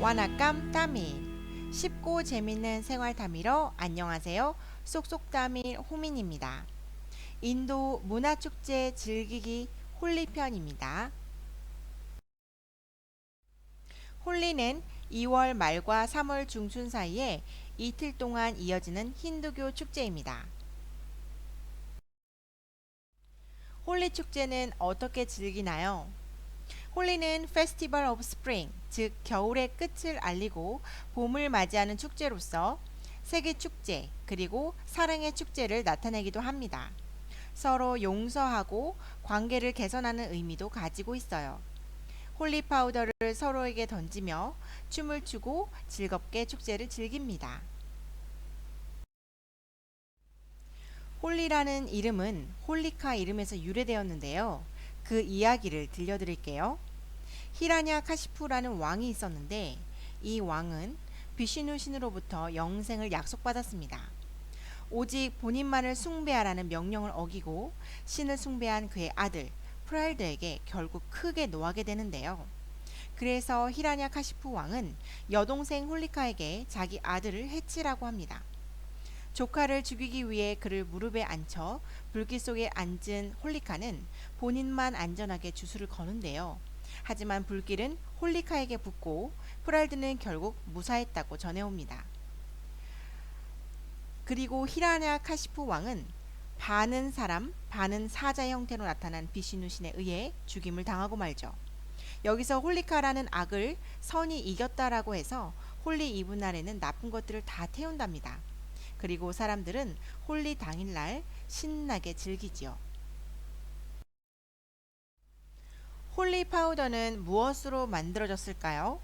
와나깜 따밀 쉽고 재밌는 생활 타미로 안녕하세요. 쏙쏙 따밀 호민입니다. 인도 문화축제 즐기기 홀리 편입니다. 홀리는 2월 말과 3월 중순 사이에 이틀 동안 이어지는 힌두교 축제입니다. 홀리 축제는 어떻게 즐기나요? 홀리는 페스티벌 오브 스프링, 즉 겨울의 끝을 알리고 봄을 맞이하는 축제로서 세계 축제 그리고 사랑의 축제를 나타내기도 합니다. 서로 용서하고 관계를 개선하는 의미도 가지고 있어요. 홀리 파우더를 서로에게 던지며 춤을 추고 즐겁게 축제를 즐깁니다. 홀리라는 이름은 홀리카 이름에서 유래되었는데요. 그 이야기를 들려드릴게요. 히라냐 카시푸라는 왕이 있었는데 이 왕은 비시누 신으로부터 영생을 약속받았습니다. 오직 본인만을 숭배하라는 명령을 어기고 신을 숭배한 그의 아들 프랄드에게 결국 크게 노하게 되는데요. 그래서 히라냐 카시푸 왕은 여동생 홀리카에게 자기 아들을 해치라고 합니다. 조카를 죽이기 위해 그를 무릎에 앉혀 불길 속에 앉은 홀리카는 본인만 안전하게 주술을 거는데요. 하지만 불길은 홀리카에게 붙고 프랄드는 결국 무사했다고 전해옵니다. 그리고 히라냐 카시푸 왕은 반은 사람, 반은 사자 형태로 나타난 비시누 신에 의해 죽임을 당하고 말죠. 여기서 홀리카라는 악을 선이 이겼다라고 해서 홀리 이브 날에는 나쁜 것들을 다 태운답니다. 그리고 사람들은 홀리 당일날 신나게 즐기지요. 홀리 파우더는 무엇으로 만들어졌을까요?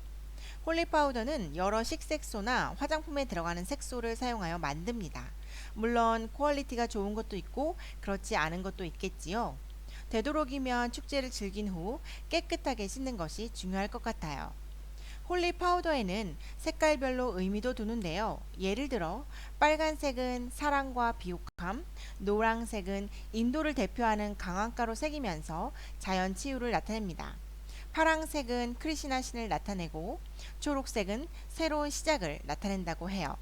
홀리 파우더는 여러 식색소나 화장품에 들어가는 색소를 사용하여 만듭니다. 물론 퀄리티가 좋은 것도 있고 그렇지 않은 것도 있겠지요. 되도록이면 축제를 즐긴 후 깨끗하게 씻는 것이 중요할 것 같아요. 홀리 파우더에는 색깔별로 의미도 두는데요. 예를 들어 빨간색은 사랑과 비옥함, 노란색은 인도를 대표하는 강황가로 새기면서 자연 치유를 나타냅니다. 파랑색은 크리시나 신을 나타내고 초록색은 새로운 시작을 나타낸다고 해요.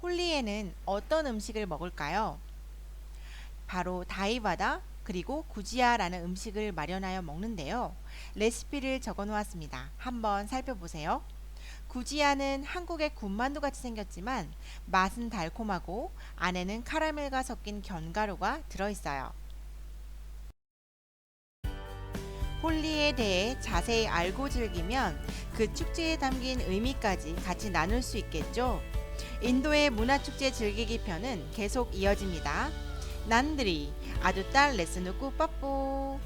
홀리에는 어떤 음식을 먹을까요? 바로 다이바다 그리고 구지아라는 음식을 마련하여 먹는데요. 레시피를 적어 놓았습니다. 한번 살펴보세요. 구지아는 한국의 군만두 같이 생겼지만 맛은 달콤하고 안에는 카라멜과 섞인 견과류가 들어있어요. 홀리에 대해 자세히 알고 즐기면 그 축제에 담긴 의미까지 같이 나눌 수 있겠죠. 인도의 문화축제 즐기기 편은 계속 이어집니다. 난드리 아두딸 레스누꾸 빠뽀